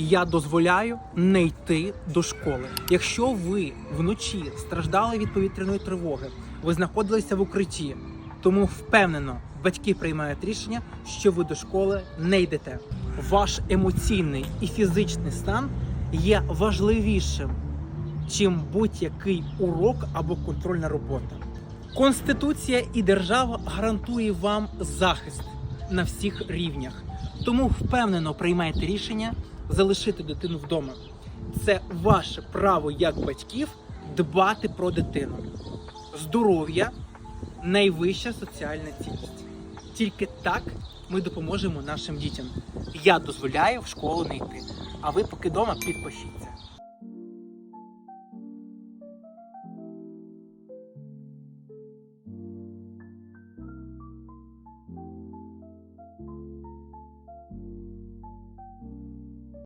Я дозволяю не йти до школи. Якщо ви вночі страждали від повітряної тривоги, ви знаходилися в укритті, тому впевнено батьки приймають рішення, що ви до школи не йдете. Ваш емоційний і фізичний стан є важливішим, чим будь-який урок або контрольна робота. Конституція і держава гарантує вам захист на всіх рівнях. Тому впевнено приймайте рішення залишити дитину вдома. Це ваше право як батьків дбати про дитину. Здоров'я найвища соціальна цінність. Тільки так ми допоможемо нашим дітям. Я дозволяю в школу не йти. А ви поки вдома підпишіться.